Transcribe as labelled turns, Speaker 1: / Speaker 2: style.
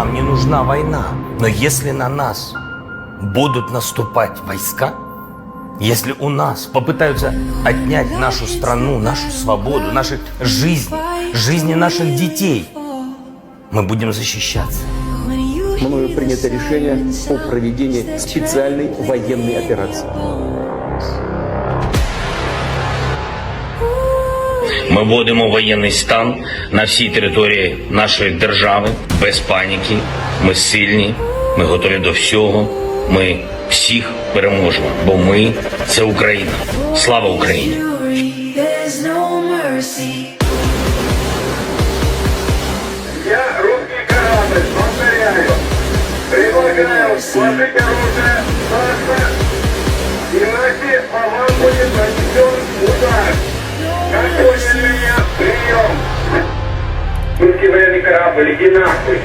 Speaker 1: Нам не нужна война. Но если на нас будут наступать войска, если у нас попытаются отнять нашу страну, нашу свободу, наши жизни, жизни наших детей, мы будем защищаться.
Speaker 2: мною принято решение о проведении специальной военной операции.
Speaker 3: Ми вводимо воєнний стан на всій території нашої держави без паніки. Ми сильні, ми готові до всього. Ми всіх переможемо, бо ми це Україна. Слава Україні!
Speaker 4: Я русский корабль, повторяю. Предлагаю сложить оружие, иначе по вам будет нанесен Военный корабль, иди нахуй.